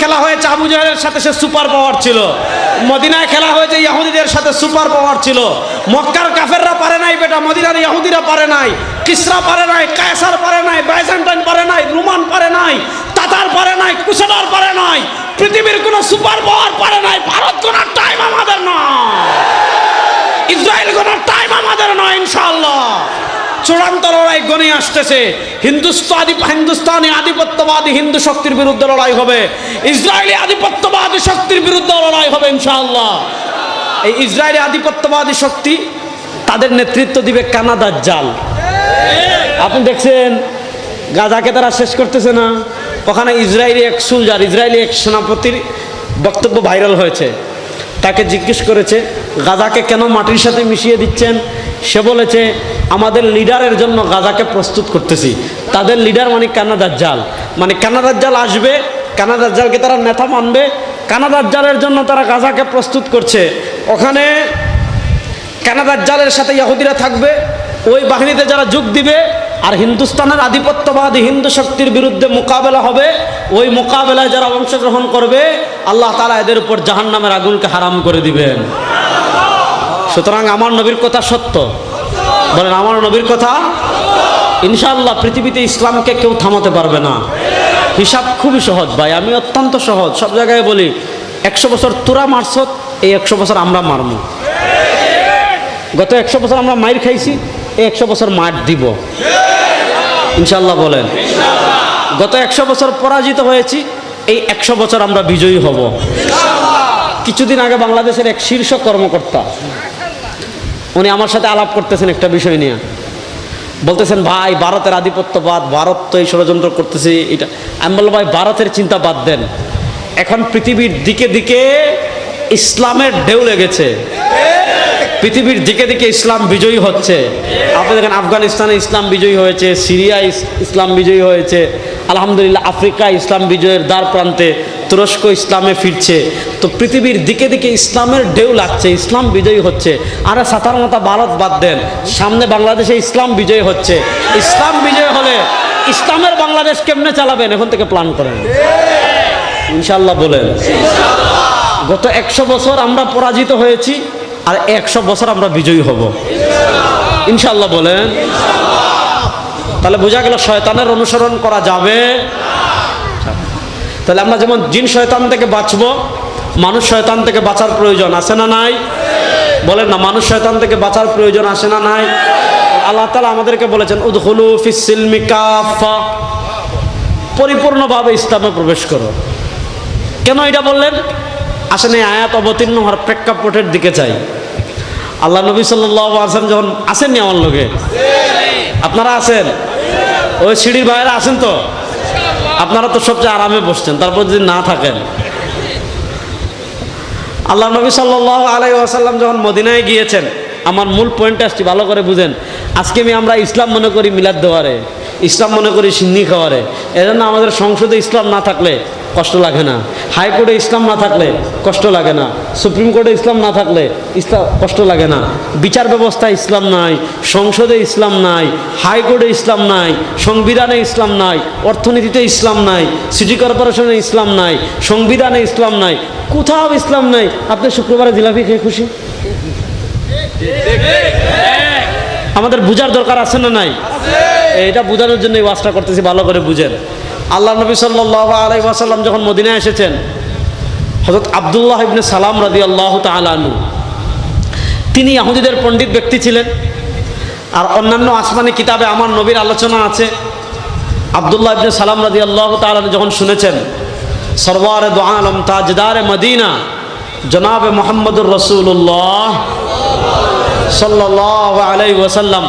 খেলা হয়েছে, আবু জাহেলের সাথে সে সুপার পাওয়ার ছিল। মদিনায় খেলা হয়েছে ইহুদিদের সাথে সুপার পাওয়ার ছিল। মক্কার কাফেররা পারে নাই বেটা, মদিনার ইহুদিরা পারে নাই, কিসরা পারে নাই, কায়সার পারে নাই, বাইজেন্টাইন পারে নাই, রোমান পারে নাই, তাতার পারে নাই কুশাদার পারে নাই, পৃথিবীর কোনো সুপার পাওয়ার পারে নাই, ভারত কোনো টাইম আমাদের নয়। ইসরায়েল কোনো টাইম আমাদের নয়, ইনশাআল্লাহ। চূড়ান্ত লড়াই গনে আসতেছে। হিন্দুস্তানি হিন্দুস্তানি আধিপত্যবাদী হিন্দু শক্তির বিরুদ্ধে লড়াই হবে। ইসরায়েলি আধিপত্যবাদী শক্তির বিরুদ্ধে লড়াই হবে, ইনশাআল্লাহ। এই ইসরায়েলি আধিপত্যবাদী শক্তি তাদের নেতৃত্ব দিবে কানাদার জাল। আপনি দেখছেন, গাজাকে তারা শেষ করতেছে না। ওখানে ইসরায়েলি এক সুলজার ইসরায়েলি এক সেনাপতির বক্তব্য ভাইরাল হয়েছে। তাকে জিজ্ঞেস করেছে, গাজাকে কেন মাটির সাথে মিশিয়ে দিচ্ছেন? সে বলেছে আমাদের লিডারের জন্য গাজাকে প্রস্তুত করতেছি। তাদের লিডার মানে কানাডার জাল মানে কানাডার জাল আসবে কানাডার জালকে তারা নেতা মানবে কানাডার জালের জন্য তারা গাজাকে প্রস্তুত করছে। ওখানে কানাডার জালের সাথে ইহুদিরা থাকবে, ওই বাহিনীতে যারা যোগ দিবে, আর হিন্দুস্তানের আধিপত্যবাদী হিন্দু শক্তির বিরুদ্ধে মোকাবেলা হবে, ওই মোকাবেলায় যারা অংশগ্রহণ করবে, আল্লাহ তালা এদের উপর জাহান নামের আগুনকে হারাম করে দিবেন। সুতরাং আমার নবীর কথা সত্য। বলেন, আমার নবীর কথা? ইনশাআল্লাহ পৃথিবীতে ইসলামকে কেউ থামাতে পারবে না। হিসাব খুবই সহজ ভাই, আমি অত্যন্ত সহজ। সব জায়গায় বলি, একশো বছর তোরা মারছ, এই একশো বছর আমরা মারমু। গত একশো বছর আমরা মাইর খাইছি, এই একশো বছর মার দিব। ইনশাল্লাহ বলেন, গত একশো বছর পরাজিত হয়েছি, এই একশো বছর আমরা বিজয়ী হব। কিছুদিন আগে বাংলাদেশের এক শীর্ষ কর্মকর্তা উনি আমার সাথে আলাপ করতেছেন একটা বিষয় নিয়ে। বলতেছেন, ভাই, ভারতের আধিপত্যবাদ, ভারত তো এই ষড়যন্ত্র করতেছে, এটা আমি বললাম, ভাই, ভারতের চিন্তা বাদ দেন। এখন পৃথিবীর দিকে দিকে ইসলামের ঢেউ লেগেছে। পৃথিবীর দিকে দিকে ইসলাম বিজয়ী হচ্ছে। আপনি দেখেন, আফগানিস্তানে ইসলাম বিজয়ী হয়েছে, সিরিয়ায় ইসলাম বিজয়ী হয়েছে। আলহামদুলিল্লাহ, আফ্রিকা ইসলাম বিজয়ের দ্বার প্রান্তে তুরস্ক ইসলামে ফিরছে। তো পৃথিবীর দিকে দিকে ইসলামের ঢেউ লাগছে, ইসলাম বিজয়ী হচ্ছে। আরে সাধারণত ভারত বাদ দেন, সামনে বাংলাদেশে ইসলাম বিজয় হচ্ছে। ইসলাম বিজয় হলে ইসলামের বাংলাদেশ কেমনে চালাবেন? এখন থেকে প্ল্যান করেন। ইনশাল্লাহ বলেন। গত একশো বছর আমরা পরাজিত হয়েছি, আর একশো বছর আমরা বিজয়ী হব। ইনশাল্লাহ বলেন। তাহলে বোঝা গেল শয়তানের অনুসরণ করা যাবে তাহলে আমরা যেমন জিন শয়তান থেকে বাঁচবো, মানুষ শয়তান থেকে বাঁচার প্রয়োজন আছে না নাই? বলেন না, মানুষ শয়তান থেকে বাঁচার প্রয়োজন আসে না নাই? আল্লাহ তালা আমাদেরকে বলেছেন উদহুলু ফিসিলমি কাফা পরিপূর্ণভাবে ইসলামে প্রবেশ করো। কেন এটা বললেন? আসেন এই আয়াত অবতীর্ণ হওয়ার প্রেক্ষাপটের দিকে চাই আল্লাহ নবী আসেন যখন আসেননি আমার লোকে আপনারা আছেন? ওই সিঁড়ির বাইরে আছেন তো? আপনারা তো সবচেয়ে আরামে বসছেন, তারপর যদি না থাকেন। আল্লাহ নবী সাল্লাহ আলাই আসাল্লাম যখন মদিনায় গিয়েছেন, আমার মূল পয়েন্টটা আসছি, ভালো করে বুঝেন। আজকে আমি আমরা ইসলাম মনে করি মিলাদ দেওয়ারে ইসলাম মনে করি সিন্নি খাওয়ারে। এজন্য আমাদের সংসদে ইসলাম না থাকলে কষ্ট লাগে না। হাইকোর্টে ইসলাম না থাকলে কষ্ট লাগে না। সুপ্রিম কোর্টে ইসলাম না থাকলে ইসলাম কষ্ট লাগে না। বিচার ব্যবস্থায় ইসলাম নাই, সংসদে ইসলাম নাই, হাইকোর্টে ইসলাম নাই, সংবিধানে ইসলাম নাই, অর্থনীতিতে ইসলাম নাই, সিটি কর্পোরেশনে ইসলাম নাই, সংবিধানে ইসলাম নাই, কোথাও ইসলাম নাই। আপনি শুক্রবারে জিলাপি খেয়ে খুশি? আমাদের বুঝার দরকার আছে না নাই? এটা বোঝানোর জন্য এই ওয়াজটা করতেছি, ভালো করে বুঝেন। আল্লাহ নবী সাল্লাহ আলাই ওয়াসাল্লাম যখন মদিনায় এসেছেন হজরত আবদুল্লাহ ইবনে সালাম রাদি আল্লাহ তালু তিনি ইয়াহুদিদের পণ্ডিত ব্যক্তি ছিলেন, আর অন্যান্য আসমানি কিতাবে আমার নবীর আলোচনা আছে। আবদুল্লাহ ইবনে সালাম রাদি আল্লাহ তালু যখন শুনেছেন, সরওয়ার দো আলম তাজদার মদিনা, জনাব মোহাম্মদুর রসুল্লাহ সাল্লাহ আলাই ওয়াসাল্লাম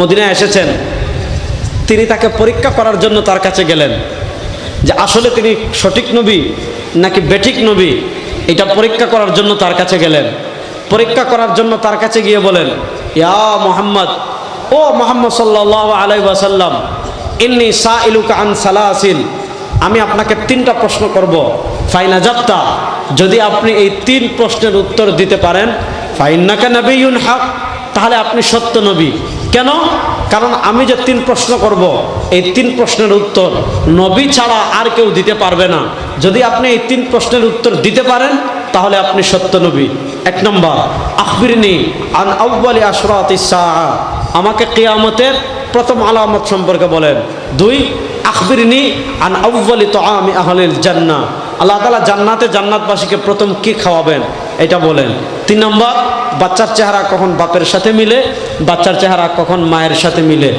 মদিনায় এসেছেন। তিনি তাকে পরীক্ষা করার জন্য তার কাছে গেলেন যে আসলে তিনি সঠিক নবী নাকি বেঠিক নবী? এটা পরীক্ষা করার জন্য তার কাছে গেলেন। পরীক্ষা করার জন্য তার কাছে গিয়ে বলেন, ইয়া মোহাম্মদ, ও মোহাম্মদ সাল্লাহ আলাই ওয়াসাল্লাম, ইন্নি সা ইলুকা আন সালাসিন, আমি আপনাকে তিনটা প্রশ্ন করব। ফাইনা জাপ্তা যদি আপনি এই তিন প্রশ্নের উত্তর দিতে পারেন, ফাইন্নাকা নবীন হক, তাহলে আপনি সত্য নবী। কেন? কারণ আমি যে তিন প্রশ্ন করব, এই তিন প্রশ্নের উত্তর নবী ছাড়া আর কেউ দিতে পারবে না। যদি আপনি এই তিন প্রশ্নের উত্তর দিতে পারেন, তাহলে আপনি সত্য নবী। এক নম্বর, আখবিরনি আন আউ্বালি আশরাত আমাকে কেয়ামতের প্রথম আলামত সম্পর্কে বলেন। দুই, আখবিরনি আন আউ্বালি তো আমি আহলিল জান্না আল্লাহ তালা জান্নাতে জান্নাতবাসীকে প্রথম কি খাওয়াবেন? এটা বলেন। তিন নম্বর বাচ্চার চেহারা কখন বাপের সাথে মিলে বাচ্চার চেহারা কখন মায়ের সাথে মিলে?